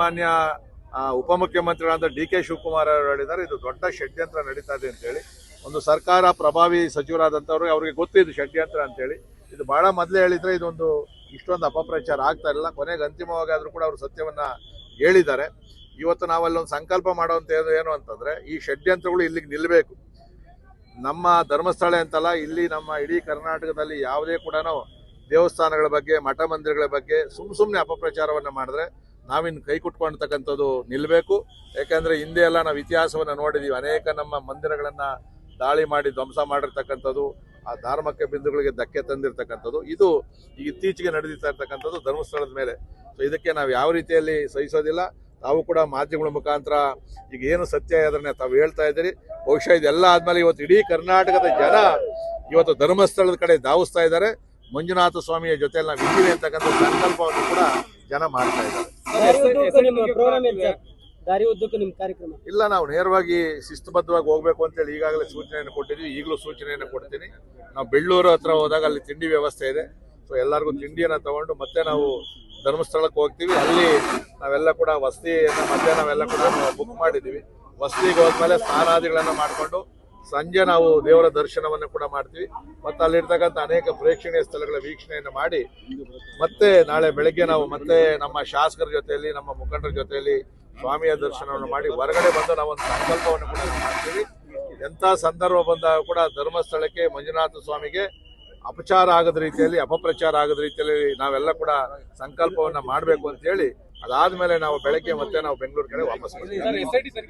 ಮಾನ್ಯ ಉಪಮುಖ್ಯಮಂತ್ರಿಗಳಾದ D K Shivakumar ಅವರು ಹೇಳಿದ್ದಾರೆ, ಇದು ದೊಡ್ಡ ಷಡ್ಯಂತ್ರ ನಡೀತಾ ಇದೆ ಅಂತೇಳಿ. ಒಂದು ಸರ್ಕಾರ ಪ್ರಭಾವಿ ಸಚಿವರಾದಂಥವ್ರು ಅವ್ರಿಗೆ ಗೊತ್ತಿದ್ದು ಷಡ್ಯಂತ್ರ ಅಂತೇಳಿ. ಇದು ಬಹಳ ಮೊದಲೇ ಹೇಳಿದರೆ ಇದೊಂದು ಇಷ್ಟೊಂದು ಅಪಪ್ರಚಾರ ಆಗ್ತಾ ಇರಲಿಲ್ಲ. ಕೊನೆಗೆ ಅಂತಿಮವಾಗಿ ಆದರೂ ಕೂಡ ಅವರು ಸತ್ಯವನ್ನು ಹೇಳಿದ್ದಾರೆ. ಇವತ್ತು ನಾವಲ್ಲೊಂದು ಸಂಕಲ್ಪ ಮಾಡುವಂಥದ್ದು ಏನು- ಅಂತಂದ್ರೆ, ಈ ಷಡ್ಯಂತ್ರಗಳು ಇಲ್ಲಿಗೆ ನಿಲ್ಲಬೇಕು ನಮ್ಮ ಧರ್ಮಸ್ಥಳ ಅಂತಲ್ಲ, ಇಲ್ಲಿ ನಮ್ಮ ಇಡೀ ಕರ್ನಾಟಕದಲ್ಲಿ ಯಾವುದೇ ಕೂಡ ದೇವಸ್ಥಾನಗಳ ಬಗ್ಗೆ ಮಠ ಮಂದಿರಗಳ ಬಗ್ಗೆ ಸುಮ್ಮ ಸುಮ್ಮನೆ ಅಪಪ್ರಚಾರವನ್ನು ಮಾಡಿದ್ರೆ ನಾವಿನ್ ಕೈ ಕುಟ್ಕೊಳ್ತಕ್ಕಂಥದ್ದು ನಿಲ್ಲಬೇಕು ಯಾಕಂದ್ರೆ ಹಿಂದೆ ಎಲ್ಲ ನಾವು ಇತಿಹಾಸವನ್ನ ನೋಡಿದೀವಿ. ಅನೇಕ ನಮ್ಮ ಮಂದಿರಗಳನ್ನ ದಾಳಿ ಮಾಡಿ ಧ್ವಂಸ ಮಾಡಿರ್ತಕ್ಕಂಥದ್ದು, ಆ ಧಾರ್ಮಿಕ ಬಿಂದುಗಳಿಗೆ ಧಕ್ಕೆ ತಂದಿರತಕ್ಕಂಥದ್ದು. ಇದು ಇತ್ತೀಚೆಗೆ ನಡೆದಿರ್ತಾ ಇರ್ತಕ್ಕಂಥದ್ದು ಧರ್ಮಸ್ಥಳದ ಮೇಲೆ. ಸೊ ಇದಕ್ಕೆ ನಾವು ಯಾವ ರೀತಿಯಲ್ಲಿ ಸಹಿಸೋದಿಲ್ಲ. ತಾವು ಕೂಡ ಮಾಧ್ಯಮಗಳ ಮುಖಾಂತರ ಈಗ ಏನು ಸತ್ಯ ಅದನ್ನ ತಾವು ಹೇಳ್ತಾ ಇದ್ದೀರಿ. ಬಹುಶಃ ಇದೆಲ್ಲ ಆದ್ಮೇಲೆ ಇವತ್ತು ಇಡೀ ಕರ್ನಾಟಕದ ಜನ ಇವತ್ತು ಧರ್ಮಸ್ಥಳದ ಕಡೆ ಧಾವಿಸ್ತಾ ಇದ್ದಾರೆ. ಮಂಜುನಾಥ ಸ್ವಾಮಿಯ ಜೊತೆಯಲ್ಲಿ ನಾವು ಇದ್ದೀವಿ ಅಂತಕ್ಕಂಥ ಸಂಕಲ್ಪವನ್ನು ಕೂಡ ಜನ ಮಾಡ್ತಾ ಇದ್ದಾರೆ. ದಾರಿ ಉದ್ದಕ್ಕೂ ನಿಮ್ಮ ಪ್ರೋಗ್ರಾಮ್ ಏನು ದಾರಿ ಉದ್ದಕ್ಕೂ ನಿಮ್ಮ ಕಾರ್ಯಕ್ರಮ. ಇಲ್ಲ ನಾವು ನೇರವಾಗಿ ಶಿಸ್ತುಬದ್ಧವಾಗಿ ಹೋಗ್ಬೇಕು ಅಂತೇಳಿ ಈಗಾಗಲೇ ಸೂಚನೆಯನ್ನು ಕೊಟ್ಟಿದ್ವಿ. ಈಗಲೂ ಸೂಚನೆಯನ್ನು ಕೊಡ್ತೀನಿ. ನಾವು ಬೆಳ್ಳೂರು ಹತ್ರ ಹೋದಾಗ ಅಲ್ಲಿ ತಿಂಡಿ ವ್ಯವಸ್ಥೆ ಇದೆ. ಸೊ ಎಲ್ಲರಿಗೂ ತಿಂಡಿಯನ್ನು ತಗೊಂಡು ಮತ್ತೆ ನಾವು ಧರ್ಮಸ್ಥಳಕ್ಕೆ ಹೋಗ್ತೀವಿ. ಅಲ್ಲಿ ನಾವೆಲ್ಲ ಕೂಡ ವಸತಿಯನ್ನ ಮತ್ತೆ ನಾವೆಲ್ಲ ಕೂಡ ಬುಕ್ ಮಾಡಿದ್ದೀವಿ. ವಸತಿಗೆ ಹೋದ್ಮೇಲೆ ಸ್ನಾನಾದಿಗಳನ್ನ ಮಾಡಿಕೊಂಡು ಸಂಜೆ ನಾವು ದೇವರ ದರ್ಶನವನ್ನು ಕೂಡ ಮಾಡ್ತೀವಿ. ಮತ್ತೆ ಅಲ್ಲಿರ್ತಕ್ಕಂಥ ಅನೇಕ ಪ್ರೇಕ್ಷಣೀಯ ಸ್ಥಳಗಳ ವೀಕ್ಷಣೆಯನ್ನು ಮಾಡಿ, ಮತ್ತೆ ನಾಳೆ ಬೆಳಗ್ಗೆ ನಾವು ಮತ್ತೆ ನಮ್ಮ ಶಾಸಕರ ಜೊತೆಯಲ್ಲಿ, ನಮ್ಮ ಮುಖಂಡರ ಜೊತೆಯಲ್ಲಿ ಸ್ವಾಮಿಯ ದರ್ಶನವನ್ನು ಮಾಡಿ ಹೊರಗಡೆ ಬಂದು ನಾವು ಒಂದು ಸಂಕಲ್ಪವನ್ನು ಕೂಡ ಮಾಡ್ತೀವಿ. ಎಂಥ ಸಂದರ್ಭ ಬಂದಾಗ ಕೂಡ ಧರ್ಮಸ್ಥಳಕ್ಕೆ ಮಂಜುನಾಥ ಸ್ವಾಮಿಗೆ ಅಪಚಾರ ಆಗದ ರೀತಿಯಲ್ಲಿ, ಅಪಪ್ರಚಾರ ಆಗದ ರೀತಿಯಲ್ಲಿ ನಾವೆಲ್ಲ ಕೂಡ ಸಂಕಲ್ಪವನ್ನ ಮಾಡಬೇಕು ಅಂತ ಹೇಳಿ, ಅದಾದ್ಮೇಲೆ ನಾವು ಬೆಳಗ್ಗೆ ಮತ್ತೆ ನಾವು ಬೆಂಗಳೂರು ಕಡೆ ವಾಪಸ್